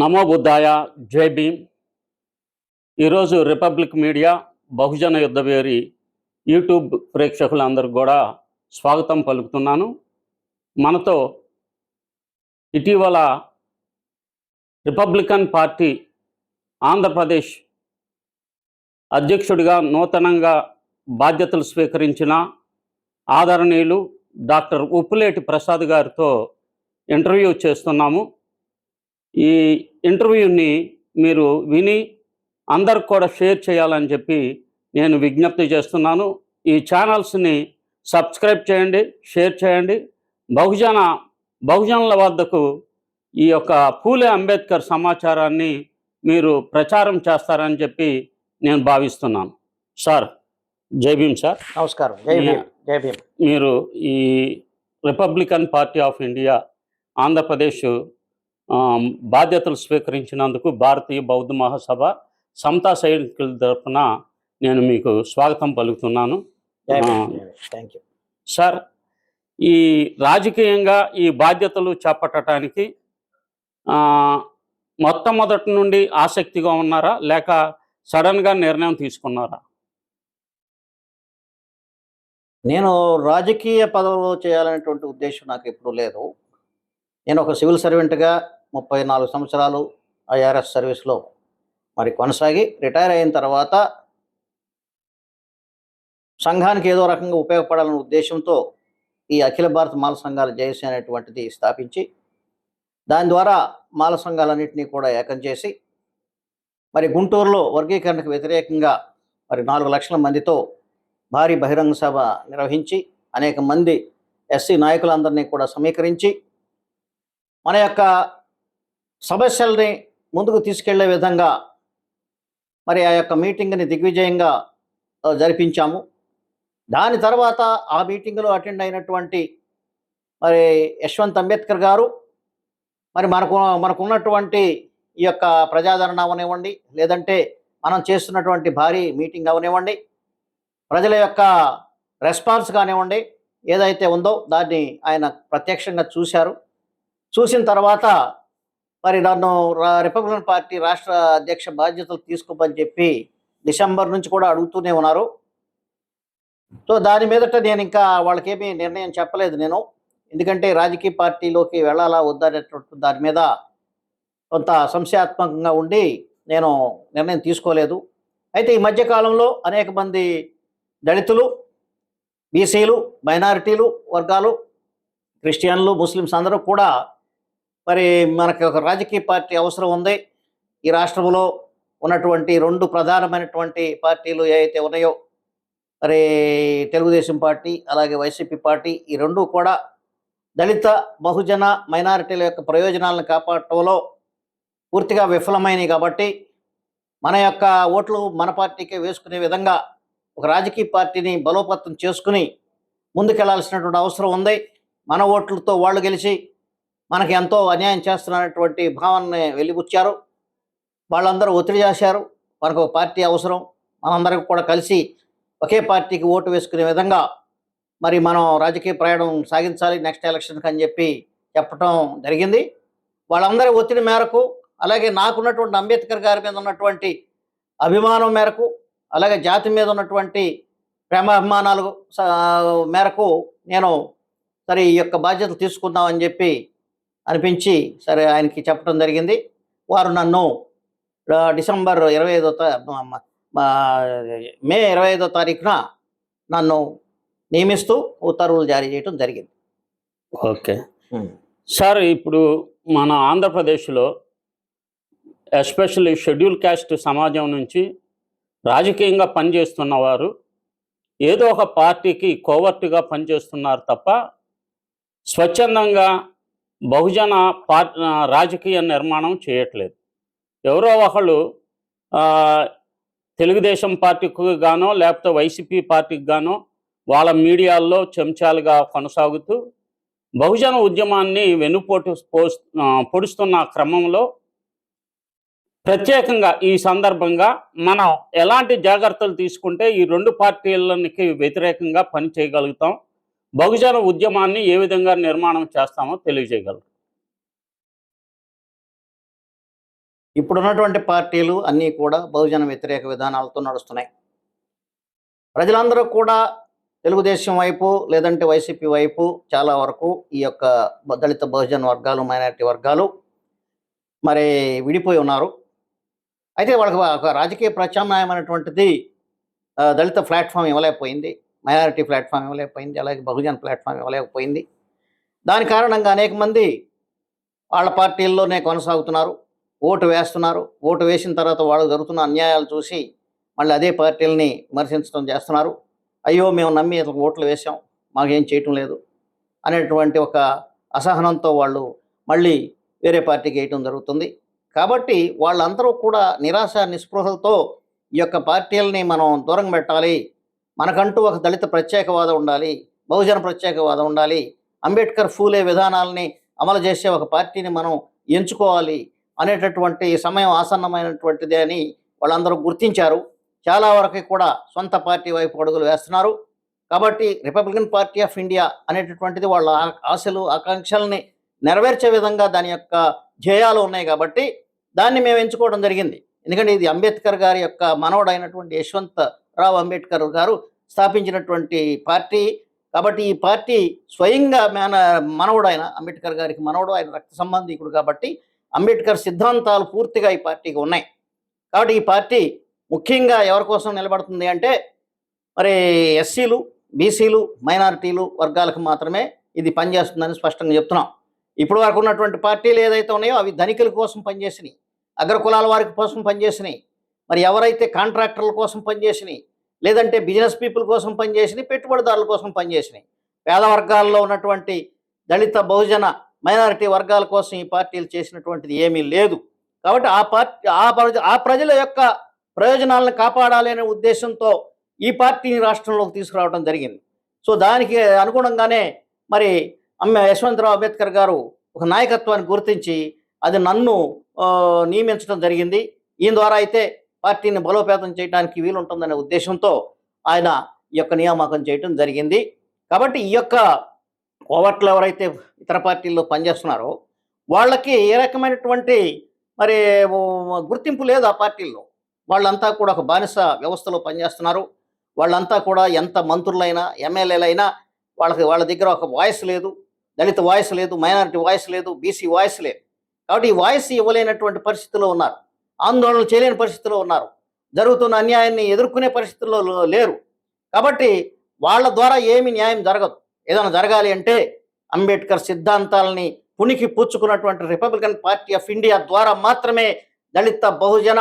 నమో బుద్ధాయ జై భీమ్. ఈరోజు republic media బహుజన యుద్ధవేరి యూట్యూబ్ ప్రేక్షకులందరికీ కూడా స్వాగతం పలుకుతున్నాను. మనతో ఇటీవల రిపబ్లికన్ పార్టీ ఆంధ్రప్రదేశ్ అధ్యక్షుడిగా నూతనంగా బాధ్యతలు స్వీకరించిన ఆదరణీయులు డాక్టర్ ఉప్పులేటి ప్రసాద్ గారితో ఇంటర్వ్యూ చేస్తున్నాము. ఈ ఇంటర్వ్యూని మీరు విని అందరికి కూడా షేర్ చేయాలని చెప్పి నేను విజ్ఞప్తి చేస్తున్నాను. ఈ ఛానల్స్ని సబ్స్క్రైబ్ చేయండి షేర్ చేయండి. బహుజన బహుజనుల వద్దకు ఈ యొక్క పూలే అంబేద్కర్ సమాచారాన్ని మీరు ప్రచారం చేస్తారని చెప్పి నేను భావిస్తున్నాను. సార్ జై భీమ్ సార్. నమస్కారం. జై భీమ్ జై భీమ్. మీరు ఈ republican party of India Andhra Pradesh బాధ్యతలు స్వీకరించినందుకు భారతీయ బౌద్ధ మహాసభ సమతా సైనికుల తరఫున నేను మీకు స్వాగతం పలుకుతున్నాను. థ్యాంక్ యూ సార్ ఈ రాజకీయంగా ఈ బాధ్యతలు చేపట్టడానికి మొట్టమొదటి నుండి ఆసక్తిగా ఉన్నారా? లేక సడన్గా నిర్ణయం తీసుకున్నారా? నేను రాజకీయ పదవులు చేయాలనేటువంటి ఉద్దేశం నాకు ఎప్పుడూ లేదు. నేను ఒక సివిల్ సర్వెంట్గా ముప్పై నాలుగు సంవత్సరాలు ఐఆర్ఎస్ సర్వీస్లో మరి కొనసాగి రిటైర్ అయిన తర్వాత సంఘానికి ఏదో రకంగా ఉపయోగపడాలనే ఉద్దేశంతో ఈ అఖిల భారత మాల సంఘాల జేఏసీ అనేటువంటిది స్థాపించి దాని ద్వారా మాల సంఘాలన్నింటినీ కూడా ఏకం చేసి మరి గుంటూరులో వర్గీకరణకు వ్యతిరేకంగా మరి నాలుగు లక్షల మందితో భారీ బహిరంగ సభ నిర్వహించి అనేక మంది ఎస్సీ నాయకులందరినీ కూడా సమీకరించి మన యొక్క సమస్యల్ని ముందుకు తీసుకెళ్ళే విధంగా మరి ఆ యొక్క మీటింగ్ని దిగ్విజయంగా జరిపించాము. దాని తర్వాత ఆ మీటింగ్లో అటెండ్ అయినటువంటి మరి యశ్వంత్ అంబేద్కర్ గారు మరి మనకు మనకున్నటువంటి ఈ యొక్క ప్రజాదరణ అవనివ్వండి లేదంటే మనం చేస్తున్నటువంటి భారీ మీటింగ్ అవనివ్వండి ప్రజల యొక్క రెస్పాన్స్ కానివ్వండి ఏదైతే ఉందో దాన్ని ఆయన ప్రత్యక్షంగా చూశారు. చూసిన తర్వాత మరి నన్ను రా- రిపబ్లికన్ పార్టీ రాష్ట్ర అధ్యక్ష బాధ్యతలు తీసుకోమని చెప్పి డిసెంబర్ నుంచి కూడా అడుగుతూనే ఉన్నారు. సో దాని మీదట నేను ఇంకా వాళ్ళకేమీ నిర్ణయం చెప్పలేదు నేను. ఎందుకంటే రాజకీయ పార్టీలోకి వెళ్ళాలా వద్దనేటువంటి దాని మీద కొంత సంశయాత్మకంగా ఉండి నేను నిర్ణయం తీసుకోలేదు. అయితే ఈ మధ్యకాలంలో అనేక మంది దళితులు బీసీలు మైనారిటీలు వర్గాలు క్రిస్టియన్లు ముస్లిమ్స్ అందరూ కూడా మరి మనకి ఒక రాజకీయ పార్టీ అవసరం ఉంది. ఈ రాష్ట్రంలో ఉన్నటువంటి రెండు ప్రధానమైనటువంటి పార్టీలు ఏవైతే ఉన్నాయో మరి తెలుగుదేశం పార్టీ అలాగే వైసీపీ పార్టీ ఈ రెండు కూడా దళిత బహుజన మైనారిటీల యొక్క ప్రయోజనాలను కాపాడటంలో పూర్తిగా విఫలమైనవి కాబట్టి మన యొక్క ఓట్లు మన పార్టీకే వేసుకునే విధంగా ఒక రాజకీయ పార్టీని బలోపేతం చేసుకుని ముందుకెళ్ళాల్సినటువంటి అవసరం ఉంది. మన ఓట్లతో వాళ్ళు గెలిచి మనకి ఎంతో అన్యాయం చేస్తున్నటువంటి భావనని వెలిబుచ్చారు. వాళ్ళందరూ ఒత్తిడి చేశారు. మనకు ఒక పార్టీ అవసరం. మనందరికి కూడా కలిసి ఒకే పార్టీకి ఓటు వేసుకునే విధంగా మరి మనం రాజకీయ ప్రయాణం సాగించాలి. నెక్స్ట్ ఎలక్షన్కి అని చెప్పి చెప్పటం జరిగింది. వాళ్ళందరి ఒత్తిడి మేరకు అలాగే నాకున్నటువంటి అంబేద్కర్ గారి మీద ఉన్నటువంటి అభిమానం మేరకు అలాగే జాతి మీద ఉన్నటువంటి ప్రేమ అభిమానాలు మేరకు నేను సరే ఈ యొక్క బాధ్యతలు తీసుకుందామని చెప్పి అనిపించి సరే ఆయనకి చెప్పడం జరిగింది. వారు నన్ను డిసెంబర్ ఇరవై ఐదో తా మ- మ- మే ఇరవై ఐదో తారీఖున నన్ను నియమిస్తూ ఉత్తర్వులు జారీ చేయడం జరిగింది. ఓకే. సార్ ఇప్పుడు మన ఆంధ్రప్రదేశ్లో ఎస్పెషల్లీ షెడ్యూల్ క్యాస్ట్ సమాజం నుంచి రాజకీయంగా పనిచేస్తున్న వారు ఏదో ఒక పార్టీకి కోవర్ట్గా పనిచేస్తున్నారు తప్ప స్వచ్ఛందంగా బహుజన పార్ రాజకీయ నిర్మాణం చేయట్లేదు. ఎవరో ఒకళ్ళు తెలుగుదేశం పార్టీకి గానో లేకపోతే వైసీపీ పార్టీకి గానో వాళ్ళ మీడియాల్లో చెంచాలుగా కొనసాగుతూ బహుజన ఉద్యమాన్ని వెన్నుపోటు పోస్ పొడుస్తున్న క్రమంలో ప్రత్యేకంగా ఈ సందర్భంగా మనం ఎలాంటి జాగ్రత్తలు తీసుకుంటే ఈ రెండు పార్టీలకి వ్యతిరేకంగా పని చేయగలుగుతాం? బహుజన ఉద్యమాన్ని ఏ విధంగా నిర్మాణం చేస్తామో తెలియజేయగలరు. ఇప్పుడున్నటువంటి పార్టీలు అన్నీ కూడా బహుజన వ్యతిరేక విధానాలతో నడుస్తున్నాయి. ప్రజలందరూ కూడా తెలుగుదేశం వైపు లేదంటే వైసీపీ వైపు చాలా వరకు ఈ యొక్క దళిత బహుజన వర్గాలు మైనారిటీ వర్గాలు మరి విడిపోయి ఉన్నారు. అయితే వాళ్ళకి ఒక రాజకీయ ప్రత్యామ్నాయమైనటువంటిది అనేటువంటిది దళిత ప్లాట్ఫామ్ ఇవ్వలేకపోయింది. మైనారిటీ ప్లాట్ఫామ్ ఇవ్వలేకపోయింది అలాగే బహుజన ప్లాట్ఫామ్ ఇవ్వలేకపోయింది. దాని కారణంగా అనేక మంది వాళ్ళ పార్టీల్లోనే కొనసాగుతున్నారు ఓటు వేస్తున్నారు. ఓటు వేసిన తర్వాత వాళ్ళు జరుగుతున్న అన్యాయాలు చూసి మళ్ళీ అదే పార్టీలని విమర్శించడం చేస్తున్నారు. అయ్యో మేము నమ్మి ఇతనికి ఓట్లు వేసాం మాకేం చేయటం లేదు అనేటువంటి ఒక అసహనంతో వాళ్ళు మళ్ళీ వేరే పార్టీకి వేయటం జరుగుతుంది. కాబట్టి వాళ్ళందరూ కూడా నిరాశ నిస్పృహలతో ఈ యొక్క పార్టీలని మనం దూరం పెట్టాలి. మనకంటూ ఒక దళిత ప్రత్యేకవాదం ఉండాలి బహుజన ప్రత్యేకవాదం ఉండాలి అంబేద్కర్ ఫూలే విధానాలని అమలు చేసే ఒక పార్టీని మనం ఎంచుకోవాలి అనేటటువంటి సమయం ఆసన్నమైనటువంటిది అని వాళ్ళందరూ గుర్తించారు. చాలా వరకు కూడా సొంత పార్టీ వైపు అడుగులు వేస్తున్నారు. కాబట్టి రిపబ్లికన్ పార్టీ ఆఫ్ ఇండియా అనేటటువంటిది వాళ్ళ ఆశలు ఆకాంక్షల్ని నెరవేర్చే విధంగా దాని యొక్క ధ్యేయాలు ఉన్నాయి కాబట్టి దాన్ని మేము ఎంచుకోవడం జరిగింది. ఎందుకంటే ఇది అంబేద్కర్ గారి యొక్క మనవడైనటువంటి యశ్వంత్ రావు అంబేద్కర్ గారు స్థాపించినటువంటి పార్టీ. కాబట్టి ఈ పార్టీ స్వయంగా మేన మనవడు ఆయన అంబేద్కర్ గారికి మనవడు ఆయన రక్త సంబంధికుడు కాబట్టి అంబేద్కర్ సిద్ధాంతాలు పూర్తిగా ఈ పార్టీకి ఉన్నాయి. కాబట్టి ఈ పార్టీ ముఖ్యంగా ఎవరి కోసం నిలబడుతుంది అంటే మరి ఎస్సీలు బీసీలు మైనారిటీలు వర్గాలకు మాత్రమే ఇది పనిచేస్తుందని స్పష్టంగా చెప్తున్నాం. ఇప్పుడు వరకు ఉన్నటువంటి పార్టీలు ఏదైతే ఉన్నాయో అవి ధనికుల కోసం పనిచేసినాయి. అగ్రకులాల వారి కోసం పనిచేసినాయి. మరి ఎవరైతే కాంట్రాక్టర్ల కోసం పనిచేసినాయి లేదంటే బిజినెస్ పీపుల్ కోసం పనిచేసినాయి పెట్టుబడిదారుల కోసం పనిచేసినాయి పేద వర్గాల్లో ఉన్నటువంటి దళిత బహుజన మైనారిటీ వర్గాల కోసం ఈ పార్టీలు చేసినటువంటిది ఏమీ లేదు. కాబట్టి ఆ పార్టీ ఆ ప్రజ ఆ ప్రజల యొక్క ప్రయోజనాలను కాపాడాలి అనే ఉద్దేశంతో ఈ పార్టీని రాష్ట్రంలోకి తీసుకురావడం జరిగింది. సో దానికి అనుగుణంగానే మరి అమ్మ యశ్వంతరావు అంబేద్కర్ గారు ఒక నాయకత్వాన్ని గుర్తించి అది నన్ను నియమించడం జరిగింది. ఈయన ద్వారా అయితే పార్టీని బలోపేతం చేయడానికి వీలుంటుందనే ఉద్దేశంతో ఆయన ఈ యొక్క నియామకం చేయడం జరిగింది. కాబట్టి ఈ యొక్క కోవట్లు ఎవరైతే ఇతర పార్టీల్లో పనిచేస్తున్నారో వాళ్ళకి ఏ రకమైనటువంటి మరి గుర్తింపు లేదు ఆ పార్టీల్లో. వాళ్ళంతా కూడా ఒక బానిస వ్యవస్థలో పనిచేస్తున్నారు. వాళ్ళంతా కూడా ఎంత మంత్రులైనా ఎమ్మెల్యేలైనా వాళ్ళకి వాళ్ళ దగ్గర ఒక వాయిస్ లేదు. దళిత వాయిస్ లేదు మైనారిటీ వాయిస్ లేదు బీసీ వాయిస్ లేదు. కాబట్టి ఈ వాయిస్ ఇవ్వలేనటువంటి పరిస్థితిలో ఉన్నారు. ఆందోళనలు చేయలేని పరిస్థితిలో ఉన్నారు. జరుగుతున్న అన్యాయాన్ని ఎదుర్కొనే పరిస్థితుల్లో లేరు. కాబట్టి వాళ్ళ ద్వారా ఏమి న్యాయం జరగదు. ఏదైనా జరగాలి అంటే అంబేద్కర్ సిద్ధాంతాలని పునికి పుచ్చుకున్నటువంటి రిపబ్లికన్ పార్టీ ఆఫ్ ఇండియా ద్వారా మాత్రమే దళిత బహుజన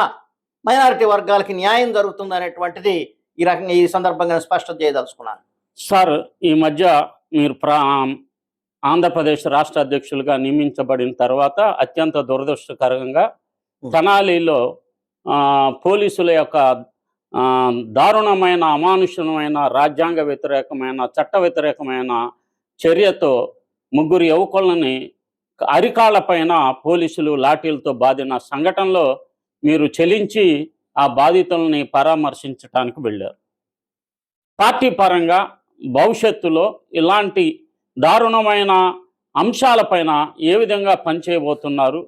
మైనారిటీ వర్గాలకి న్యాయం జరుగుతుంది అనేటువంటిది ఈ రకంగా ఈ సందర్భంగా స్పష్టం చేయదలుచుకున్నాను. సార్ ఈ మధ్య మీరు ప్రా ఆంధ్రప్రదేశ్ రాష్ట్ర అధ్యక్షులుగా నియమించబడిన తర్వాత అత్యంత దురదృష్టకరంగా తెనాలిలో పోలీసుల యొక్క దారుణమైన అమానుషమైన రాజ్యాంగ వ్యతిరేకమైన చట్ట వ్యతిరేకమైన చర్యతో ముగ్గురు యువకులని అరికాళ్ళపైన పోలీసులు లాఠీలతో బాధిన సంఘటనలో మీరు చెలించి ఆ బాధితుల్ని పరామర్శించడానికి వెళ్ళారు. పార్టీ పరంగా భవిష్యత్తులో ఇలాంటి దారుణమైన అంశాలపైన ఏ విధంగా పనిచేయబోతున్నారు?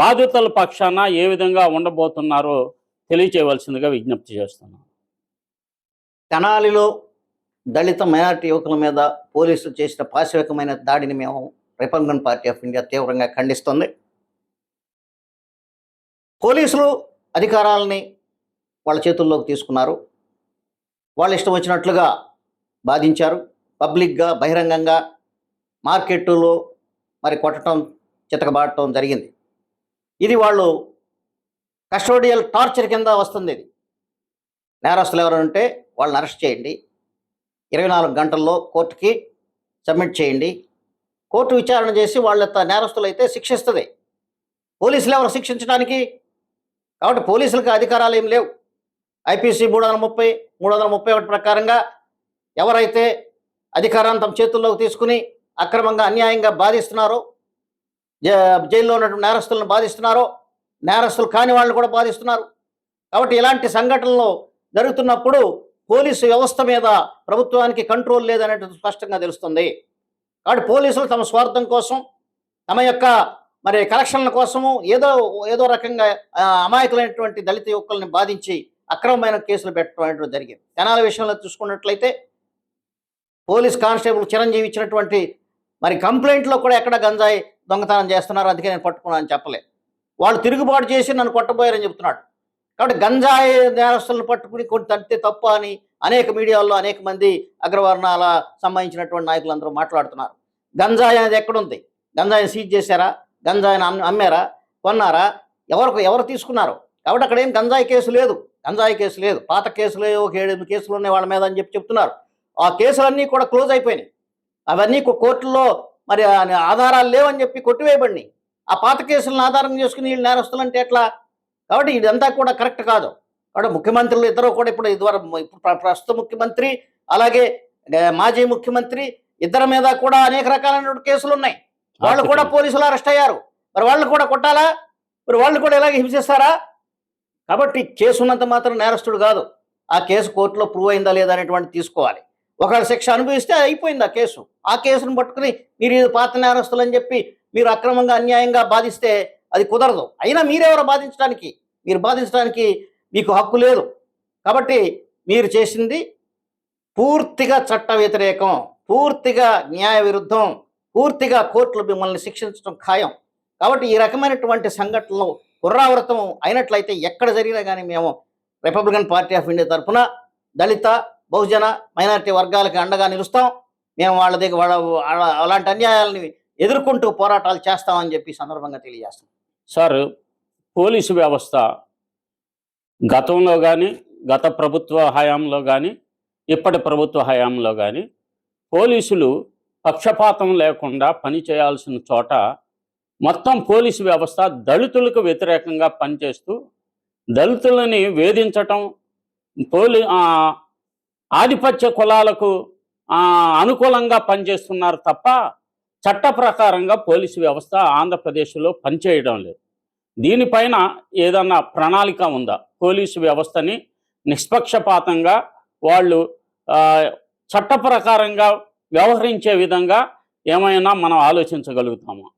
బాధితుల పక్షాన ఏ విధంగా ఉండబోతున్నారో తెలియచేయవలసిందిగా విజ్ఞప్తి చేస్తున్నాను. తెనాలిలో దళిత మైనార్టీ యువకుల మీద పోలీసులు చేసిన పాశవికమైన దాడిని మేము రిపబ్లికన్ పార్టీ ఆఫ్ ఇండియా తీవ్రంగా ఖండిస్తుంది. పోలీసులు అధికారాలని వాళ్ళ చేతుల్లోకి తీసుకున్నారు. వాళ్ళ ఇష్టం వచ్చినట్లుగా బాధించారు. పబ్లిక్గా బహిరంగంగా మార్కెట్లో మరి కొట్టడం చితకబాటం జరిగింది. ఇది వాళ్ళు కస్టోడియల్ టార్చర్ కింద వస్తుంది ఇది. నేరస్తులు ఎవరు ఉంటే వాళ్ళని అరెస్ట్ చేయండి. ఇరవై నాలుగు గంటల్లో కోర్టుకి సబ్మిట్ చేయండి. కోర్టు విచారణ చేసి వాళ్ళ నేరస్తులు అయితే శిక్షిస్తుంది. పోలీసులు ఎవరు శిక్షించడానికి? కాబట్టి పోలీసులకు అధికారాలు ఏం లేవు. ఐపీసీ మూడు వందల ముప్పై మూడు వందల ముప్పై ఒకటి ప్రకారంగా ఎవరైతే అధికారాన్ని తమ చేతుల్లోకి తీసుకుని అక్రమంగా అన్యాయంగా బాధిస్తున్నారో జైల్లో ఉన్నటువంటి నేరస్తులను బాధిస్తున్నారో నేరస్తులు కాని వాళ్ళని కూడా బాధిస్తున్నారు. కాబట్టి ఇలాంటి సంఘటనలు జరుగుతున్నప్పుడు పోలీసు వ్యవస్థ మీద ప్రభుత్వానికి కంట్రోల్ లేదనేది స్పష్టంగా తెలుస్తుంది. కాబట్టి పోలీసులు తమ స్వార్థం కోసం తమ యొక్క మరి కలెక్షన్ల కోసము ఏదో ఏదో రకంగా అమాయకులైనటువంటి దళిత యువకుల్ని బాధించి అక్రమమైన కేసులు పెట్టడం జరిగింది. జనాల విషయంలో చూసుకున్నట్లయితే పోలీస్ కానిస్టేబుల్ చిరంజీవి ఇచ్చినటువంటి మరి కంప్లైంట్లో కూడా ఎక్కడ గంజాయి దొంగతనం చేస్తున్నారు అందుకే నేను పట్టుకున్నాను అని చెప్పలేదు వాళ్ళు తిరుగుబాటు చేసి నన్ను కొట్టబోయారని చెప్తున్నాడు. కాబట్టి గంజాయి నేరస్తులను పట్టుకుని కొన్ని తంతే తప్ప అని అనేక మీడియాల్లో అనేక మంది అగ్రవర్ణాల సంబంధించినటువంటి నాయకులందరూ మాట్లాడుతున్నారు. గంజాయి అనేది ఎక్కడుంది? గంజాయిని సీజ్ చేశారా? గంజాయిని అమ్మారా? కొన్నారా? ఎవరు ఎవరు తీసుకున్నారు? కాబట్టి అక్కడ ఏం గంజాయి కేసు లేదు. గంజాయి కేసు లేదు. పాత కేసులు ఒక ఏడు కేసులు ఉన్నాయి వాళ్ళ మీద అని చెప్పి చెప్తున్నారు. ఆ కేసులన్నీ కూడా క్లోజ్ అయిపోయినాయి. అవన్నీ కోర్టుల్లో మరి ఆధారాలు లేవని చెప్పి కొట్టివేయబడినాయి. ఆ పాత కేసులను ఆధారం చేసుకుని వీళ్ళు నేరస్తులు అంటే ఎట్లా? కాబట్టి ఇదంతా కూడా కరెక్ట్ కాదు. కాబట్టి ముఖ్యమంత్రులు ఇద్దరు కూడా ఇప్పుడు ఇదివరకు ప్రస్తుత ముఖ్యమంత్రి అలాగే మాజీ ముఖ్యమంత్రి ఇద్దరి మీద కూడా అనేక రకాలైన కేసులు ఉన్నాయి. వాళ్ళు కూడా పోలీసులు అరెస్ట్ అయ్యారు. మరి వాళ్ళు కూడా కొట్టాలా? మరి వాళ్ళు కూడా ఇలాగే హింసిస్తారా కాబట్టి కేసు ఉన్నంత మాత్రం నేరస్తుడు కాదు. ఆ కేసు కోర్టులో ప్రూవ్ అయిందా లేదా అనేటువంటి తీసుకోవాలి. ఒకవేళ శిక్ష అనుభవిస్తే అయిపోయింది ఆ కేసు. ఆ కేసును పట్టుకుని మీరు ఇది పాత నేరస్తులు అని చెప్పి మీరు అక్రమంగా అన్యాయంగా బాధిస్తే అది కుదరదు. అయినా మీరెవరు బాధించడానికి? మీరు బాధించడానికి మీకు హక్కు లేదు. కాబట్టి మీరు చేసింది పూర్తిగా చట్ట వ్యతిరేకం పూర్తిగా న్యాయ విరుద్ధం పూర్తిగా కోర్టులు మిమ్మల్ని శిక్షించడం ఖాయం. కాబట్టి ఈ రకమైనటువంటి సంఘటనలు పునరావృతం అయినట్లయితే ఎక్కడ జరిగినా కానీ మేము రిపబ్లికన్ పార్టీ ఆఫ్ ఇండియా తరఫున దళిత బహుజన మైనారిటీ వర్గాలకి అండగా నిలుస్తాం. మేము వాళ్ళ దగ్గర వాళ్ళ అలాంటి అన్యాయాలని ఎదుర్కొంటూ పోరాటాలు చేస్తామని చెప్పి సందర్భంగా తెలియజేస్తాం సార్ పోలీసు వ్యవస్థ గతంలో కానీ గత ప్రభుత్వ హయాంలో కానీ ఇప్పటి ప్రభుత్వ హయాంలో కానీ పోలీసులు పక్షపాతం లేకుండా పని చేయాల్సిన చోట మొత్తం పోలీసు వ్యవస్థ దళితులకు వ్యతిరేకంగా పనిచేస్తూ దళితులని వేధించటం పోలీ ఆధిపత్య కులాలకు అనుకూలంగా పనిచేస్తున్నారు తప్ప చట్ట ప్రకారంగా పోలీసు వ్యవస్థ ఆంధ్రప్రదేశ్లో పనిచేయడం లేదు. దీనిపైన ఏదన్నా ప్రణాళిక ఉందా? పోలీసు వ్యవస్థని నిష్పక్షపాతంగా వాళ్ళు చట్ట ప్రకారంగా వ్యవహరించే విధంగా ఏమైనా మనం ఆలోచించగలుగుతామా?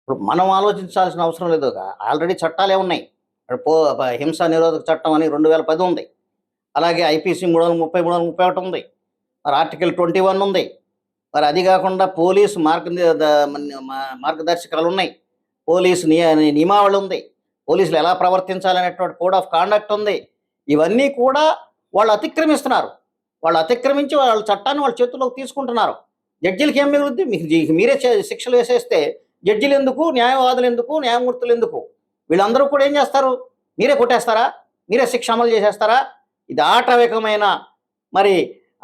ఇప్పుడు మనం ఆలోచించాల్సిన అవసరం లేదు ఆల్రెడీ చట్టాలే ఉన్నాయి. పో హింస నిరోధక చట్టం అని రెండు వేల పది ఉంది. అలాగే ఐపీసీ మూడు వందల ముప్పై మూడు వందల ముప్పై ఒకటి ఉంది. మరి ఆర్టికల్ ట్వంటీ వన్ ఉంది. మరి అది కాకుండా పోలీసు మార్గ మార్గదర్శకాలు ఉన్నాయి. పోలీసు నియ నియమావళి ఉంది. పోలీసులు ఎలా ప్రవర్తించాలనేటువంటి కోడ్ ఆఫ్ కాండక్ట్ ఉంది. ఇవన్నీ కూడా వాళ్ళు అతిక్రమిస్తున్నారు. వాళ్ళు అతిక్రమించి వాళ్ళ చట్టాన్ని వాళ్ళ చేతుల్లోకి తీసుకుంటున్నారు. జడ్జిలకి ఏం మిగులుద్ది? మీకు మీరే చే- శిక్షలు వేసేస్తే జడ్జిలు ఎందుకు న్యాయవాదులు ఎందుకు న్యాయమూర్తులు ఎందుకు? వీళ్ళందరూ కూడా ఏం చేస్తారు? మీరే కొట్టేస్తారా? మీరే శిక్ష అమలు చేసేస్తారా? ఇది ఆటవికమైన మరి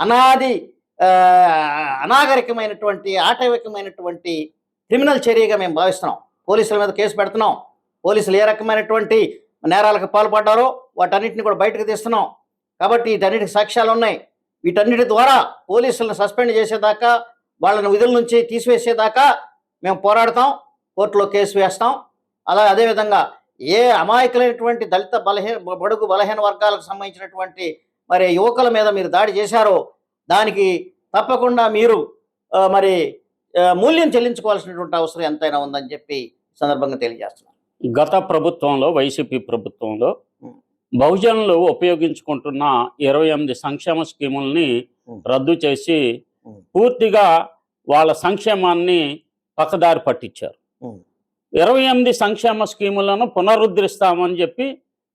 అనాది అనాగరికమైనటువంటి ఆటవికమైనటువంటి క్రిమినల్ చర్యగా మేము భావిస్తున్నాం. పోలీసుల మీద కేసు పెడుతున్నాం. పోలీసులు ఏ రకమైనటువంటి నేరాలకు పాల్పడ్డారో వాటన్నిటిని కూడా బయటకు తీస్తున్నాం. కాబట్టి వీటన్నిటికి సాక్ష్యాలు ఉన్నాయి. వీటన్నిటి ద్వారా పోలీసులను సస్పెండ్ చేసేదాకా వాళ్ళని విధుల నుంచి తీసివేసేదాకా మేము పోరాడతాం. కోర్టులో కేసు వేస్తాం. అలా అదేవిధంగా ఏ అమాయకులైనటువంటి దళిత బలహీన బడుగు బలహీన వర్గాలకు సంబంధించినటువంటి మరి యువకుల మీద మీరు దాడి చేశారో దానికి తప్పకుండా మీరు మరి మూల్యం చెల్లించుకోవాల్సినటువంటి అవసరం ఎంతైనా ఉందని చెప్పి సందర్భంగా తెలియజేస్తున్నాను గత ప్రభుత్వంలో వైసీపీ ప్రభుత్వంలో. బహుజనులు ఉపయోగించుకుంటున్న ఇరవై ఎనిమిది సంక్షేమ స్కీముల్ని. రద్దు చేసి. పూర్తిగా వాళ్ళ సంక్షేమాన్ని పక్కదారి పట్టించారు. ఇరవై ఎనిమిది సంక్షేమ స్కీములను పునరుద్ధరిస్తామని చెప్పి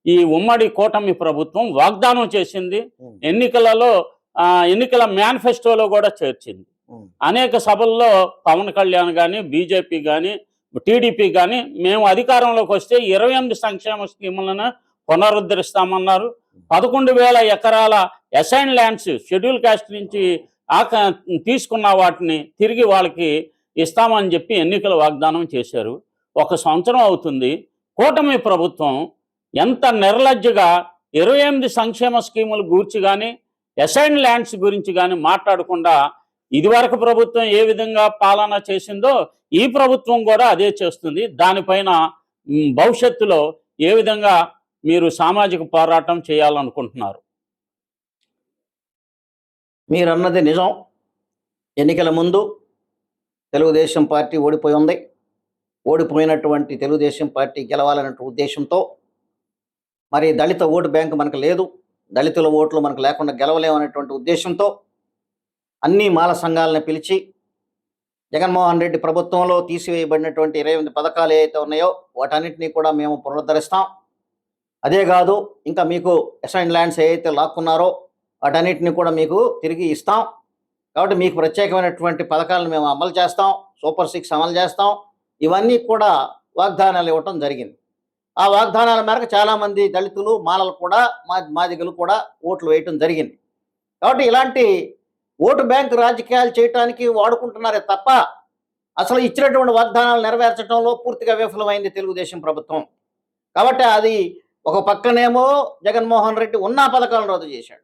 ఈ ఉమ్మడి కూటమి ప్రభుత్వం వాగ్దానం చేసింది. ఎన్నికలలో ఎన్నికల మేనిఫెస్టోలో కూడా చేర్చింది. అనేక సభల్లో పవన్ కళ్యాణ్ కానీ బీజేపీ కానీ టీడీపీ కానీ మేము అధికారంలోకి వస్తే ఇరవై ఎనిమిది సంక్షేమ స్కీములను పునరుద్ధరిస్తామన్నారు పదకొండు వేల ఎకరాల అసైన్ ల్యాండ్స్ షెడ్యూల్ కాస్ట్ నుంచి ఆక తీసుకున్న వాటిని తిరిగి వాళ్ళకి ఇస్తామని చెప్పి ఎన్నికల వాగ్దానం చేశారు ఒక సంవత్సరం అవుతుంది. కూటమి ప్రభుత్వం ఎంత నిర్లజ్జగా ఇరవై ఎనిమిది సంక్షేమ స్కీముల గురించి కానీ అసైన్ ల్యాండ్స్ గురించి కానీ మాట్లాడకుండా ఇదివరకు ప్రభుత్వం ఏ విధంగా పాలన చేసిందో ఈ ప్రభుత్వం కూడా అదే చేస్తుంది. దానిపైన భవిష్యత్తులో ఏ విధంగా మీరు సామాజిక పోరాటం చేయాలనుకుంటున్నారు? మీరు అన్నది నిజం. ఎన్నికల ముందు తెలుగుదేశం పార్టీ ఓడిపోయి ఉంది. ఓడిపోయినటువంటి తెలుగుదేశం పార్టీ గెలవాలనే ఉద్దేశంతో మరి దళిత ఓటు బ్యాంక్ మనకు లేదు దళితుల ఓట్లు మనకు లేకుండా గెలవలేమనేటువంటి ఉద్దేశంతో అన్ని మాల సంఘాలను పిలిచి జగన్మోహన్ రెడ్డి ప్రభుత్వంలో తీసివేయబడినటువంటి ఇరవై ఎనిమిది పథకాలు ఏవైతే ఉన్నాయో వాటన్నిటినీ కూడా మేము పునరుద్ధరిస్తాం. అదే కాదు ఇంకా మీకు అసైన్ ల్యాండ్స్ ఏవైతే లాక్కున్నారో వాటన్నిటిని కూడా మీకు తిరిగి ఇస్తాం. కాబట్టి మీకు ప్రత్యేకమైనటువంటి పథకాలను మేము అమలు చేస్తాం సూపర్ సిక్స్ అమలు చేస్తాం. ఇవన్నీ కూడా వాగ్దానాలు ఇవ్వటం జరిగింది. ఆ వాగ్దానాల మేరకు చాలామంది దళితులు మాలలు కూడా మా మాదిగలు కూడా ఓట్లు వేయటం జరిగింది. కాబట్టి ఇలాంటి ఓటు బ్యాంక్ రాజకీయాలు చేయటానికి వాడుకుంటున్నారే తప్ప అసలు ఇచ్చినటువంటి వాగ్దానాలు నెరవేర్చడంలో పూర్తిగా విఫలమైంది తెలుగుదేశం ప్రభుత్వం. కాబట్టి అది ఒక పక్కనేమో జగన్మోహన్ రెడ్డి ఉన్న పథకాలను రద్దు చేశాడు.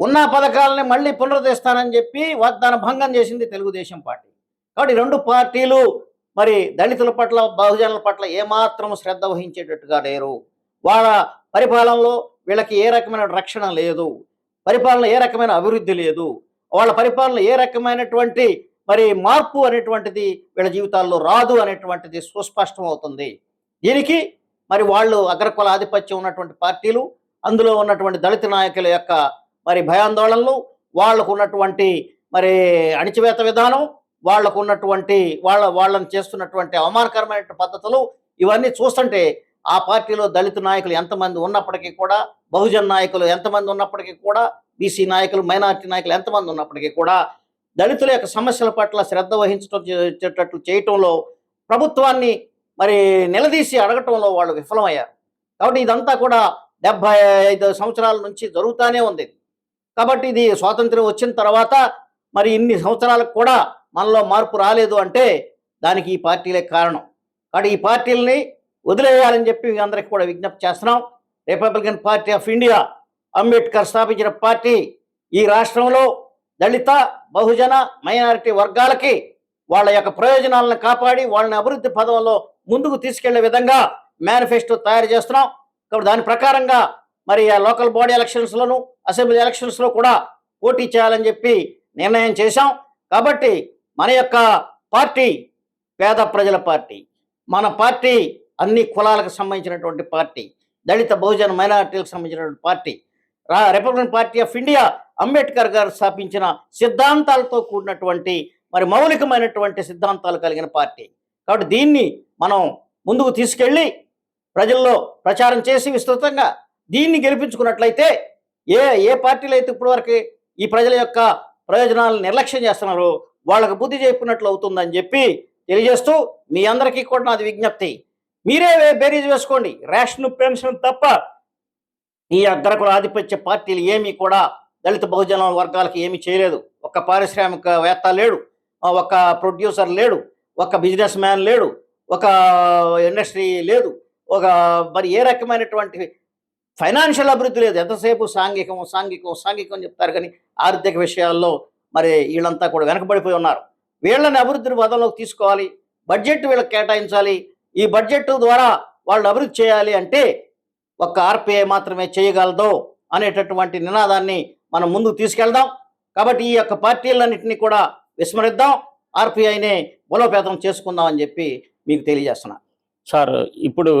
ఉన్న పథకాలని మళ్ళీ పునరుద్ధరిస్తానని చెప్పి వాగ్దాన భంగం చేసింది తెలుగుదేశం పార్టీ. కాబట్టి రెండు పార్టీలు మరి దళితుల పట్ల బహుజనుల పట్ల ఏమాత్రం శ్రద్ధ వహించేటట్టుగా లేరు. వాళ్ళ పరిపాలనలో వీళ్ళకి ఏ రకమైన రక్షణ లేదు. పరిపాలన ఏ రకమైన అభివృద్ధి లేదు. వాళ్ళ పరిపాలన ఏ రకమైనటువంటి మరి మార్పు అనేటువంటిది వీళ్ళ జీవితాల్లో రాదు అనేటువంటిది సుస్పష్టం అవుతుంది. దీనికి మరి వాళ్ళు అగ్రకుల ఆధిపత్యం ఉన్నటువంటి పార్టీలు అందులో ఉన్నటువంటి దళిత నాయకుల యొక్క మరి భయాందోళనలు వాళ్ళకు ఉన్నటువంటి మరి అణిచివేత విధానం వాళ్ళకు ఉన్నటువంటి వాళ్ళ వాళ్ళని చేస్తున్నటువంటి అవమానకరమైన పద్ధతులు ఇవన్నీ చూస్తుంటే ఆ పార్టీలో దళిత నాయకులు ఎంతమంది ఉన్నప్పటికీ కూడా బహుజన నాయకులు ఎంతమంది ఉన్నప్పటికీ కూడా బీసీ నాయకులు మైనార్టీ నాయకులు ఎంతమంది ఉన్నప్పటికీ కూడా దళితుల యొక్క సమస్యల పట్ల శ్రద్ధ వహించడం చేసేటట్లు చేయటంలో ప్రభుత్వాన్ని మరి నిలదీసి అడగటంలో వాళ్ళు విఫలమయ్యారు. కాబట్టి ఇదంతా కూడా డెబ్బై ఐదు సంవత్సరాల నుంచి జరుగుతూనే ఉంది. కాబట్టి ఇది స్వాతంత్రం వచ్చిన తర్వాత మరి ఇన్ని సంవత్సరాలకు కూడా మనలో మార్పు రాలేదు అంటే దానికి ఈ పార్టీలే కారణం. కాబట్టి ఈ పార్టీలని వదిలేయాలని చెప్పి మీ అందరికీ కూడా విజ్ఞప్తి చేస్తున్నాం. Republican party of India Ambedkar స్థాపించిన పార్టీ ఈ రాష్ట్రంలో దళిత బహుజన మైనారిటీ వర్గాలకి వాళ్ళ యొక్క ప్రయోజనాలను కాపాడి వాళ్ళని అభివృద్ధి పదంలో ముందుకు తీసుకెళ్ళే విధంగా మేనిఫెస్టో తయారు చేస్తున్నాం. కాబట్టి దాని ప్రకారంగా మరి ఆ లోకల్ బాడీ ఎలక్షన్స్లోను అసెంబ్లీ ఎలక్షన్స్లో కూడా పోటీ చేయాలని చెప్పి నిర్ణయం చేశాం. కాబట్టి మన యొక్క పార్టీ పేద ప్రజల పార్టీ మన పార్టీ అన్ని కులాలకు సంబంధించినటువంటి పార్టీ దళిత బహుజన మైనార్టీలకు సంబంధించినటువంటి party republican party of India Ambedkar గారు స్థాపించిన సిద్ధాంతాలతో కూడినటువంటి మరి మౌలికమైనటువంటి సిద్ధాంతాలు కలిగిన పార్టీ. కాబట్టి దీన్ని మనం ముందుకు తీసుకెళ్ళి ప్రజల్లో ప్రచారం చేసి విస్తృతంగా దీన్ని గెలిపించుకున్నట్లయితే ఏ ఏ పార్టీలు అయితే ఇప్పటివరకు ఈ ప్రజల యొక్క ప్రయోజనాలను నిర్లక్ష్యం చేస్తున్నారో వాళ్ళకు బుద్ధి చెప్పినట్లు అవుతుందని చెప్పి తెలియజేస్తూ మీ అందరికీ కూడా నాది విజ్ఞప్తి. మీరే బేరీజ్ వేసుకోండి. రేషన్ పెన్షన్ తప్ప ఈ అగ్రకుల ఆధిపత్య పార్టీలు ఏమీ కూడా దళిత బహుజన వర్గాలకు ఏమీ చేయలేదు. ఒక పారిశ్రామికవేత్త లేడు. ఒక ప్రొడ్యూసర్ లేడు. ఒక బిజినెస్ మ్యాన్ లేడు. ఒక ఇండస్ట్రీ లేదు. ఒక మరి ఏ రకమైనటువంటి ఫైనాన్షియల్ అభివృద్ధి లేదు. ఎంతసేపు సాంఘికం సాంఘికం సాంఘికం చెప్తారు కానీ ఆర్థిక విషయాల్లో మరి వీళ్ళంతా కూడా వెనకబడిపోయి ఉన్నారు. వీళ్ళని అభివృద్ధిని పదంలోకి తీసుకోవాలి. బడ్జెట్ వీళ్ళకి కేటాయించాలి. ఈ బడ్జెట్ ద్వారా వాళ్ళు అభివృద్ధి చేయాలి అంటే ఒక్క ఆర్పిఐ మాత్రమే చేయగలదు అనేటటువంటి నినాదాన్ని మనం ముందుకు తీసుకెళ్దాం. కాబట్టి ఈ యొక్క పార్టీలన్నింటినీ కూడా విస్మరిద్దాం. ఆర్పిఐని బలోపేతం చేసుకుందాం అని చెప్పి మీకు తెలియజేస్తున్నా. సార్ ఇప్పుడు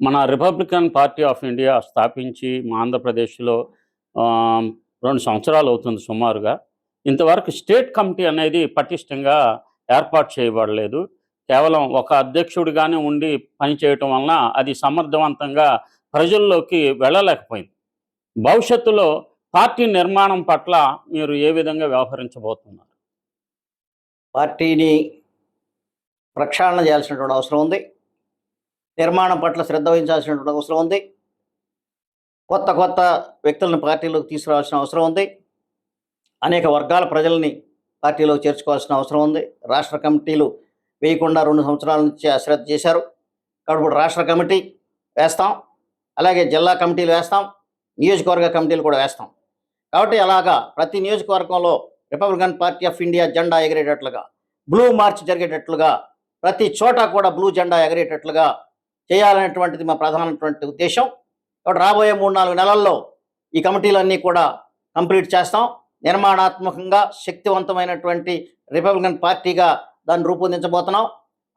మన రిపబ్లికన్ పార్టీ ఆఫ్ ఇండియా స్థాపించి మా ఆంధ్రప్రదేశ్లో రెండు సంవత్సరాలు అవుతుంది సుమారుగా. ఇంతవరకు స్టేట్ కమిటీ అనేది పటిష్టంగా ఏర్పాటు చేయబడలేదు. కేవలం ఒక అధ్యక్షుడిగానే ఉండి పనిచేయటం వలన అది సమర్థవంతంగా ప్రజల్లోకి వెళ్ళలేకపోయింది. భవిష్యత్తులో పార్టీ నిర్మాణం పట్ల మీరు ఏ విధంగా వ్యవహరించబోతున్నారు? పార్టీని ప్రక్షాళన చేయాల్సినటువంటి అవసరం ఉంది. నిర్మాణం పట్ల శ్రద్ధ వహించాల్సినటువంటి అవసరం ఉంది. కొత్త కొత్త వ్యక్తులను పార్టీలోకి తీసుకురావాల్సిన అవసరం ఉంది. అనేక వర్గాల ప్రజల్ని పార్టీలో చేర్చుకోవాల్సిన అవసరం ఉంది. రాష్ట్ర కమిటీలు వేయకుండా రెండు సంవత్సరాల నుంచి అశ్రద్ధ చేశారు. కాబట్టి ఇప్పుడు రాష్ట్ర కమిటీ వేస్తాం. అలాగే జిల్లా కమిటీలు వేస్తాం. నియోజకవర్గ కమిటీలు కూడా వేస్తాం. కాబట్టి అలాగా ప్రతి నియోజకవర్గంలో రిపబ్లికన్ పార్టీ ఆఫ్ ఇండియా జెండా ఎగిరేటట్లుగా బ్లూ మార్చ్ జరిగేటట్లుగా ప్రతి చోట కూడా బ్లూ జెండా ఎగిరేటట్లుగా చేయాలనేటువంటిది మా ప్రధానమైనటువంటి ఉద్దేశం. కాబట్టి రాబోయే మూడు నాలుగు నెలల్లో ఈ కమిటీలన్నీ కూడా కంప్లీట్ చేస్తాం. నిర్మాణాత్మకంగా శక్తివంతమైనటువంటి రిపబ్లికన్ పార్టీగా దాన్ని రూపొందించబోతున్నాం.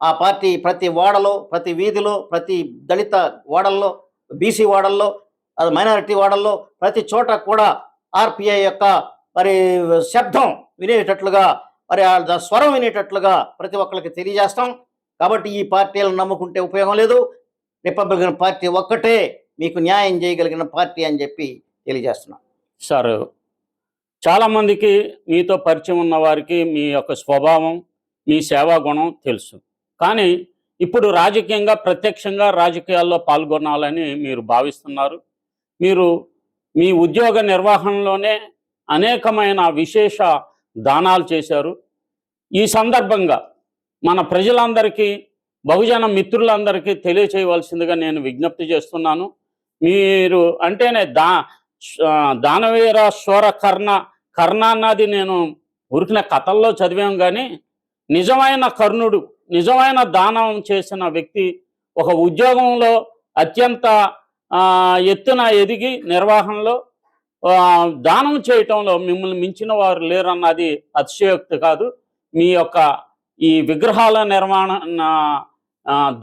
ఆ పార్టీ ప్రతి వాడలో ప్రతి వీధిలో ప్రతి దళిత వాడల్లో బీసీ వాడల్లో అది మైనారిటీ వాడల్లో ప్రతి చోట కూడా ఆర్పిఐ యొక్క మరి శబ్దం వినేటట్లుగా మరి ఆ స్వరం వినేటట్లుగా ప్రతి ఒక్కరికి తెలియజేస్తాం. కాబట్టి ఈ పార్టీలను నమ్ముకుంటే ఉపయోగం లేదు. రిపబ్లికన్ పార్టీ ఒక్కటే మీకు న్యాయం చేయగలిగిన పార్టీ అని చెప్పి తెలియజేస్తున్నాం. సార్ చాలామందికి మీతో పరిచయం ఉన్న వారికి మీ యొక్క స్వభావం మీ సేవా గుణం తెలుసు. కానీ ఇప్పుడు రాజకీయంగా ప్రత్యక్షంగా రాజకీయాల్లో పాల్గొనాలని మీరు భావిస్తున్నారు. మీరు మీ ఉద్యోగ నిర్వహణలోనే అనేకమైన విశేష దానాలు చేశారు. ఈ సందర్భంగా మన ప్రజలందరికీ బహుజన మిత్రులందరికీ తెలియచేయవలసిందిగా నేను విజ్ఞప్తి చేస్తున్నాను. మీరు అంటేనే దా దానవీర స్వర కర్ణ కర్ణ అన్నది నేను ఉరికిన కథల్లో చదివాం కానీ నిజమైన కర్ణుడు నిజమైన దానం చేసిన వ్యక్తి ఒక ఉద్యోగంలో అత్యంత ఎత్తున ఎదిగి నిర్వహణలో దానం చేయటంలో మిమ్మల్ని మించిన వారు లేరన్నది అతిశయోక్తి కాదు. మీ యొక్క ఈ విగ్రహాల నిర్మాణ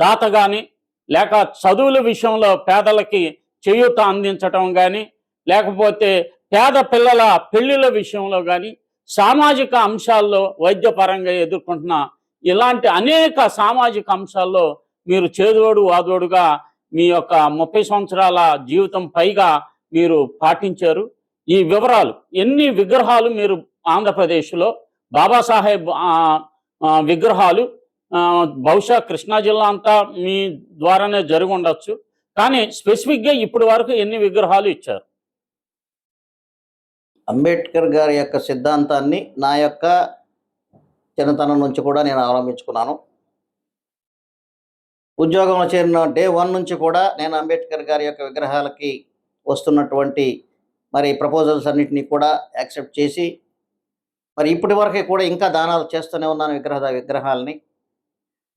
దాత కానీ లేక చదువుల విషయంలో పేదలకి చేయూత అందించటం కానీ లేకపోతే పేద పిల్లల పెళ్ళిళ్ళ విషయంలో కానీ సామాజిక అంశాల్లో వైద్యపరంగా ఎదుర్కొంటున్న ఇలాంటి అనేక సామాజిక అంశాల్లో మీరు చేదోడు వాదోడుగా మీ యొక్క ముప్పై సంవత్సరాల జీవితం పైగా మీరు పాటించారు. ఈ వివరాలు ఎన్ని విగ్రహాలు మీరు ఆంధ్రప్రదేశ్లో బాబాసాహెబ్ విగ్రహాలు బహుశా కృష్ణా జిల్లా అంతా మీ ద్వారానే జరిగి ఉండొచ్చు. కానీ స్పెసిఫిక్గా ఇప్పటి వరకు ఎన్ని విగ్రహాలు ఇచ్చారు? అంబేద్కర్ గారి యొక్క సిద్ధాంతాన్ని నా యొక్క చిన్నతనం నుంచి కూడా నేను అవలంబించుకున్నాను ఉద్యోగంలో చేరిన డే వన్ నుంచి కూడా నేను అంబేద్కర్ గారి యొక్క విగ్రహాలకి వస్తున్నటువంటి మరి ప్రపోజల్స్ అన్నింటినీ కూడా యాక్సెప్ట్ చేసి మరి ఇప్పటి వరకే కూడా ఇంకా దానాలు చేస్తూనే ఉన్నాను విగ్రహ విగ్రహాలని.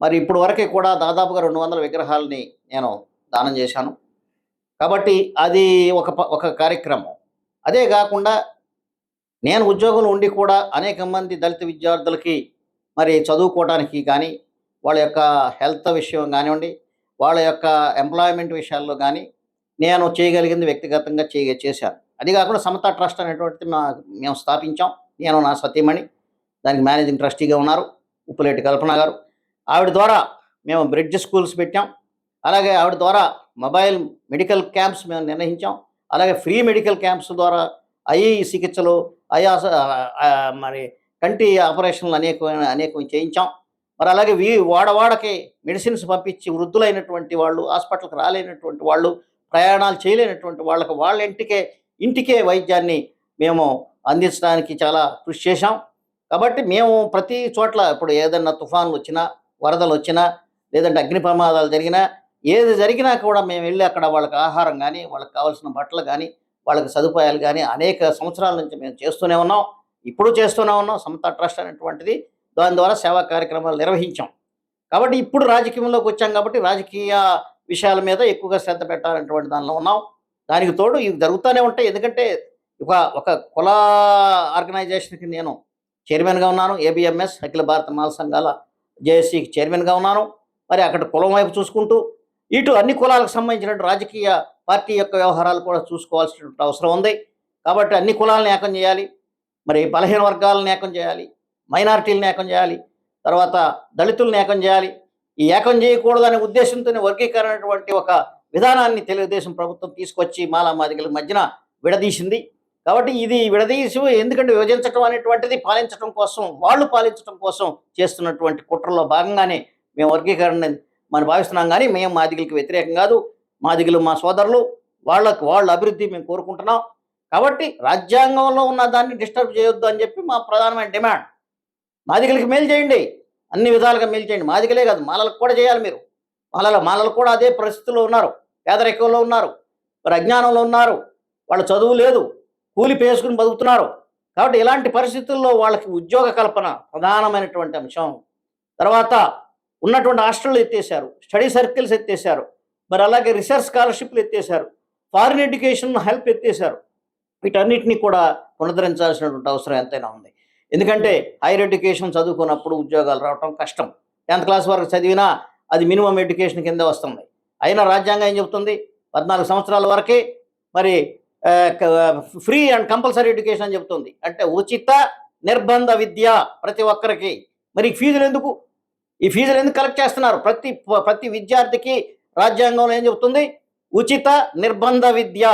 మరి ఇప్పటి వరకే కూడా దాదాపుగా రెండు వందల విగ్రహాలని నేను దానం చేశాను. కాబట్టి అది ఒక ప- ఒక కార్యక్రమం. అదే కాకుండా నేను ఉద్యోగంలో ఉండి కూడా అనేక మంది దళిత విద్యార్థులకి మరి చదువుకోవడానికి కానీ వాళ్ళ యొక్క హెల్త్ విషయం కానివ్వండి వాళ్ళ యొక్క ఎంప్లాయ్మెంట్ విషయాల్లో కానీ నేను చేయగలిగింది వ్యక్తిగతంగా చేయ చేశాను. అది కాకుండా సమతా ట్రస్ట్ అనేటువంటిది మా మేము స్థాపించాం. నేను నా సతీమణి దానికి మేనేజింగ్ ట్రస్టీగా ఉన్నారు ఉప్పులేటి కల్పన గారు. ఆవిడ ద్వారా మేము బ్రిడ్జ్ స్కూల్స్ పెట్టాం. అలాగే ఆవిడ ద్వారా మొబైల్ మెడికల్ క్యాంప్స్ మేము నిర్వహించాం అలాగే ఫ్రీ మెడికల్ క్యాంప్స్ ద్వారా అయ్యి చికిత్సలో ఆయా మరి కంటి ఆపరేషన్లు అనేకమైన అనేకం చేయించాం. మరి అలాగే వీ వాడవాడకి మెడిసిన్స్ పంపించి వృద్ధులైనటువంటి వాళ్ళు హాస్పిటల్కి రాలేనటువంటి వాళ్ళు ప్రయాణాలు చేయలేనటువంటి వాళ్ళకి వాళ్ళ ఇంటికే ఇంటికే వైద్యాన్ని మేము అందించడానికి చాలా కృషి చేశాం. కాబట్టి మేము ప్రతి చోట్ల ఇప్పుడు ఏదైనా తుఫాన్లు వచ్చినా వరదలు వచ్చినా లేదంటే అగ్ని ప్రమాదాలు జరిగినా ఏది జరిగినా కూడా మేము వెళ్ళి అక్కడ వాళ్ళకి ఆహారం కానీ వాళ్ళకి కావాల్సిన బట్టలు కానీ వాళ్ళకి సదుపాయాలు కానీ అనేక సంవత్సరాల నుంచి మేము చేస్తూనే ఉన్నాం. ఇప్పుడు చేస్తూనే ఉన్నాం. సమతా ట్రస్ట్ అనేటువంటిది. దాని ద్వారా సేవా కార్యక్రమాలు నిర్వహించాం. కాబట్టి ఇప్పుడు రాజకీయంలోకి వచ్చాం కాబట్టి రాజకీయ విషయాల మీద ఎక్కువగా శ్రద్ధ పెట్టాలనేటువంటి దానిలో ఉన్నాం. దానికి తోడు ఇవి జరుగుతూనే ఉంటాయి. ఎందుకంటే ఒక ఒక కుల ఆర్గనైజేషన్కి నేను చైర్మన్గా ఉన్నాను. ఏబిఎంఎస్ అఖిల భారత మాల సంఘాల జేఏసీకి చైర్మన్గా ఉన్నాను. మరి అక్కడ కులం వైపు చూసుకుంటూ ఇటు అన్ని కులాలకు సంబంధించిన రాజకీయ పార్టీ యొక్క వ్యవహారాలు కూడా చూసుకోవాల్సినటువంటి అవసరం ఉంది. కాబట్టి అన్ని కులాలను ఏకం చేయాలి. మరి బలహీన వర్గాలను ఏకం చేయాలి. మైనారిటీలను ఏకం చేయాలి. తర్వాత దళితులను ఏకం చేయాలి. ఈ ఏకం చేయకూడదనే ఉద్దేశంతోనే వర్గీకరణ అనేటువంటి ఒక విధానాన్ని తెలుగుదేశం ప్రభుత్వం తీసుకొచ్చి మాలామాదిగల మధ్యన విడదీసింది. కాబట్టి ఇది విడదీసి ఎందుకంటే విభజించడం అనేటువంటిది పాలించడం కోసం వాళ్ళు పాలించడం కోసం చేస్తున్నటువంటి కుట్రలో భాగంగానే మేము వర్గీకరణ మనం భావిస్తున్నాం. కానీ మేము మాదిగలకి వ్యతిరేకం కాదు. మాదిగలు మా సోదరులు వాళ్ళకు వాళ్ళ అభివృద్ధి మేము కోరుకుంటున్నాం. కాబట్టి రాజ్యాంగంలో ఉన్న దాన్ని డిస్టర్బ్ చేయొద్దు అని చెప్పి మా ప్రధానమైన డిమాండ్. మాదిగలకి మేలు చేయండి. అన్ని విధాలుగా మేలు చేయండి. మాదిగలే కాదు మాలలకు కూడా చేయాలి మీరు. మాలల మాలలు కూడా అదే పరిస్థితుల్లో ఉన్నారు. పేదరికంలో ఉన్నారు. మరి అజ్ఞానంలో ఉన్నారు. వాళ్ళ చదువు లేదు. కూలి పేసుకుని బతుకుతున్నారు. కాబట్టి ఇలాంటి పరిస్థితుల్లో వాళ్ళకి ఉద్యోగ కల్పన ప్రధానమైనటువంటి అంశం. తర్వాత ఉన్నటువంటి హాస్టళ్ళు ఎత్తేసారు స్టడీ సర్కిల్స్ ఎత్తేసారు మరి అలాగే రీసెర్చ్ స్కాలర్షిప్లు ఎత్తేశారు. ఫారిన్ ఎడ్యుకేషన్ హెల్ప్ ఎత్తేశారు. వీటన్నిటిని కూడా పునరుద్ధరించాల్సినటువంటి అవసరం ఎంతైనా ఉంది. ఎందుకంటే హైయర్ ఎడ్యుకేషన్ చదువుకున్నప్పుడు ఉద్యోగాలు రావటం కష్టం. టెన్త్ క్లాస్ వరకు చదివినా అది మినిమం ఎడ్యుకేషన్ కింద వస్తుంది. అయినా రాజ్యాంగం ఏం చెబుతుంది? పద్నాలుగు సంవత్సరాల వరకే మరి ఫ్రీ అండ్ కంపల్సరీ ఎడ్యుకేషన్ అని చెబుతుంది. అంటే ఉచిత నిర్బంధ విద్య ప్రతి ఒక్కరికి. మరి ఫీజులు ఎందుకు? ఈ ఫీజులు ఎందుకు కలెక్ట్ చేస్తున్నారు? ప్రతి ప్రతి విద్యార్థికి రాజ్యాంగంలో ఏం చెబుతుంది? ఉచిత నిర్బంధ విద్య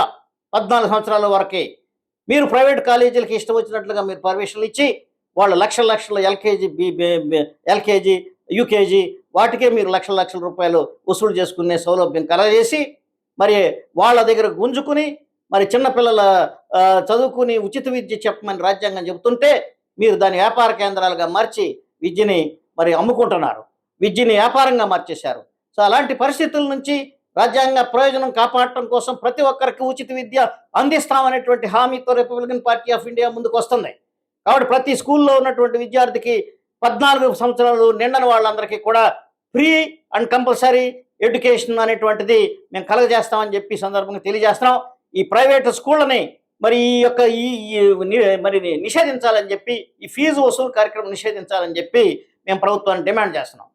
పద్నాలుగు సంవత్సరాల వరకే. మీరు ప్రైవేట్ కాలేజీలకి ఇష్టం వచ్చినట్లుగా మీరు పర్మిషన్లు ఇచ్చి వాళ్ళు లక్షల లక్షల ఎల్కేజీ ఎల్కేజీ యూకేజీ వాటికే మీరు లక్షల లక్షల రూపాయలు వసూలు చేసుకునే సౌలభ్యం కలగజేసి మరి వాళ్ళ దగ్గర గుంజుకుని మరి చిన్నపిల్లల చదువుకుని ఉచిత విద్య చెప్పమని రాజ్యాంగం చెబుతుంటే మీరు దాని వ్యాపార కేంద్రాలుగా మార్చి విద్యని మరి అమ్ముకుంటున్నారు. విద్యని వ్యాపారంగా మార్చేశారు. సో అలాంటి పరిస్థితుల నుంచి రాజ్యాంగ ప్రయోజనం కాపాడటం కోసం ప్రతి ఒక్కరికి ఉచిత విద్య అందిస్తామనేటువంటి హామీతో రిపబ్లికన్ పార్టీ ఆఫ్ ఇండియా ముందుకు వస్తుంది. కాబట్టి ప్రతి స్కూల్లో ఉన్నటువంటి విద్యార్థికి పద్నాలుగు సంవత్సరాలు నిండని వాళ్ళందరికీ కూడా ఫ్రీ అండ్ కంపల్సరీ ఎడ్యుకేషన్ అనేటువంటిది మేము కలగజేస్తామని చెప్పి సందర్భంగా తెలియజేస్తున్నాం. ఈ ప్రైవేట్ స్కూళ్ళని మరి ఈ యొక్క ఈ ఈ ని- మరి నిషేధించాలని చెప్పి ఈ ఫీజు వసూలు కార్యక్రమం నిషేధించాలని చెప్పి మేము ప్రభుత్వాన్ని డిమాండ్ చేస్తున్నాం.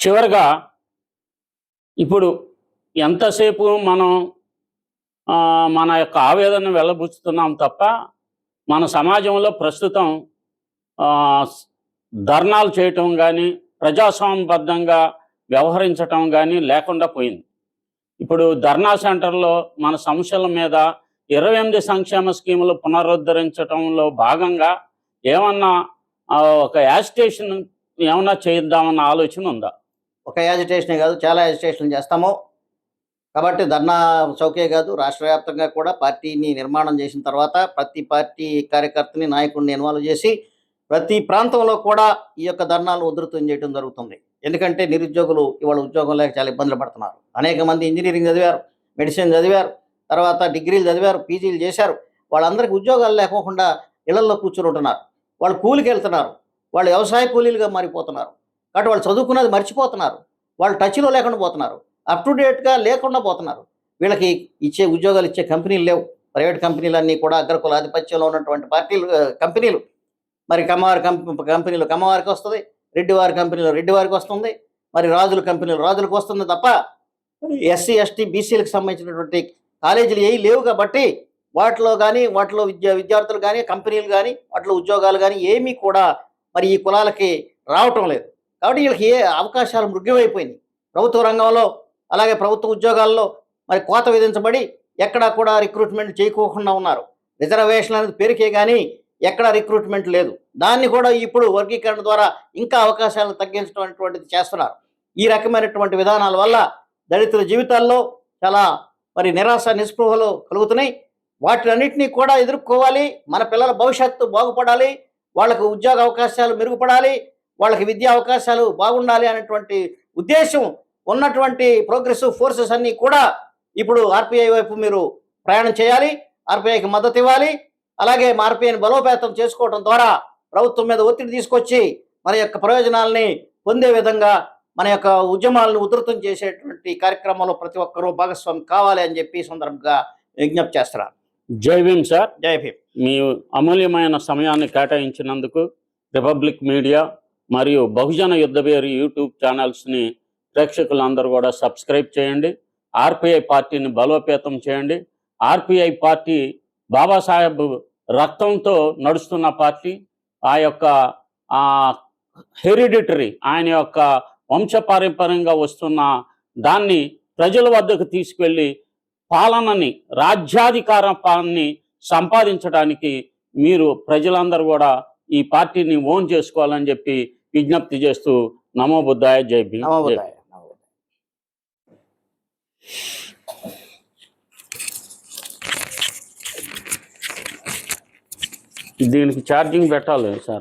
చివరిగా ఇప్పుడు ఎంతసేపు మనం మన యొక్క ఆవేదన వెళ్ళబుచ్చుతున్నాం తప్ప మన సమాజంలో ప్రస్తుతం ధర్నాలు చేయటం కానీ ప్రజాస్వామ్యబద్ధంగా వ్యవహరించటం కానీ లేకుండా పోయింది. ఇప్పుడు ధర్నా సెంటర్లో మన సమస్యల మీద ఇరవై ఎనిమిది సంక్షేమ స్కీములు పునరుద్ధరించటంలో భాగంగా ఏమన్నా ఒక యాజిటేషన్ ఏమన్నా చేద్దామన్న ఆలోచన ఉందా? ఒక యాజిటేషనే కాదు చాలా యాజిటేషన్ చేస్తాము. కాబట్టి ధర్నా చౌకే కాదు రాష్ట్ర వ్యాప్తంగా కూడా పార్టీని నిర్మాణం చేసిన తర్వాత ప్రతి పార్టీ కార్యకర్తని నాయకుడిని ఇన్వాల్వ్ చేసి ప్రతి ప్రాంతంలో కూడా ఈ యొక్క ధర్నాలు ఉధృతం చేయడం జరుగుతుంది. ఎందుకంటే నిరుద్యోగులు ఇవాళ ఉద్యోగం లేక చాలా ఇబ్బందులు పడుతున్నారు. అనేక మంది ఇంజనీరింగ్ చదివారు మెడిసిన్ చదివారు తర్వాత డిగ్రీలు చదివారు పీజీలు చేశారు. వాళ్ళందరికీ ఉద్యోగాలు లేకోకుండా ఇళ్ళలో కూర్చుని ఉంటున్నారు. వాళ్ళు కూలికి వెళ్తున్నారు. వాళ్ళు వ్యవసాయ కూలీలుగా మారిపోతున్నారు. కాబట్టి వాళ్ళు చదువుకున్నది మర్చిపోతున్నారు. వాళ్ళు టచ్లో లేకుండా పోతున్నారు. అప్ టు డేట్గా లేకుండా పోతున్నారు. వీళ్ళకి ఇచ్చే ఉద్యోగాలు ఇచ్చే కంపెనీలు లేవు. ప్రైవేట్ కంపెనీలన్నీ కూడా అగ్రకుల ఆధిపత్యంలో ఉన్నటువంటి పార్టీలు కంపెనీలు. మరి కమ్మవారి కంపెనీలు కమ్మవారికి వస్తుంది. రెడ్డివారి కంపెనీలు రెడ్డి వారికి వస్తుంది. మరి రాజుల కంపెనీలు రాజులకు వస్తుంది తప్ప ఎస్సీ ఎస్టీ బీసీలకు సంబంధించినటువంటి కాలేజీలు ఏవి లేవు కాబట్టి వాటిలో కానీ వాటిలో విద్యా విద్యార్థులు కానీ కంపెనీలు కానీ వాటిలో ఉద్యోగాలు కానీ ఏమీ కూడా మరి ఈ కులాలకి రావటం లేదు. కాబట్టి వీళ్ళకి ఏ అవకాశాలు మృగ్యమైపోయినాయి. ప్రభుత్వ రంగంలో అలాగే ప్రభుత్వ ఉద్యోగాల్లో మరి కోత విధించబడి ఎక్కడా కూడా రిక్రూట్మెంట్ చేయకోకుండా ఉన్నారు. రిజర్వేషన్ అనేది పేరుకే కానీ ఎక్కడ రిక్రూట్మెంట్ లేదు. దాన్ని కూడా ఇప్పుడు వర్గీకరణ ద్వారా ఇంకా అవకాశాలను తగ్గించడం అనేటువంటిది చేస్తున్నారు. ఈ రకమైనటువంటి విధానాల వల్ల దళితుల జీవితాల్లో చాలా మరి నిరాశ నిస్పృహలు కలుగుతున్నాయి. వాటినన్నింటినీ కూడా ఎదుర్కోవాలి. మన పిల్లల భవిష్యత్తు బాగుపడాలి. వాళ్ళకు ఉద్యోగ అవకాశాలు మెరుగుపడాలి. వాళ్ళకి విద్యా అవకాశాలు బాగుండాలి అనేటువంటి ఉద్దేశం ఉన్నటువంటి ప్రోగ్రెసివ్ ఫోర్సెస్ అన్నీ కూడా ఇప్పుడు ఆర్పిఐ వైపు మీరు ప్రయాణం చేయాలి ఆర్పిఐకి మద్దతు ఇవ్వాలి. అలాగే ఆర్పిఐని బలోపేతం చేసుకోవడం ద్వారా ప్రభుత్వం మీద ఒత్తిడి తీసుకొచ్చి మన యొక్క ప్రయోజనాలని పొందే విధంగా మన యొక్క ఉద్యమాలను ఉధృతం చేసేటువంటి కార్యక్రమంలో ప్రతి ఒక్కరూ భాగస్వామి కావాలి అని చెప్పి సందర్భంగా విజ్ఞప్తి చేస్తున్నారు జై భీమ్ సార్. జై భీమ్. మీ అమూల్యమైన సమయాన్ని కేటాయించినందుకు రిపబ్లిక్ మీడియా మరియు బహుజన యుద్ధబేరి యూట్యూబ్ ఛానల్స్ని ప్రేక్షకులందరూ కూడా సబ్స్క్రైబ్ చేయండి. ఆర్పిఐ పార్టీని బలోపేతం చేయండి. ఆర్పిఐ పార్టీ బాబాసాహెబ్ రక్తంతో నడుస్తున్న పార్టీ ఆ యొక్క హెరిడిటరీ ఆయన యొక్క వంశపారంపర్యంగా వస్తున్న దాన్ని ప్రజల వద్దకు తీసుకెళ్ళి పాలనని రాజ్యాధికారాన్ని సంపాదించడానికి మీరు ప్రజలందరూ కూడా ఈ పార్టీని ఓన్ చేసుకోవాలని చెప్పి విజ్ఞప్తి చేస్తూ నమో బుద్ధాయ జై భీమ్ నమోబుద్ధాయ నమోబుద్ధాయ. దీనికి ఛార్జింగ్ పెట్టాలి సార్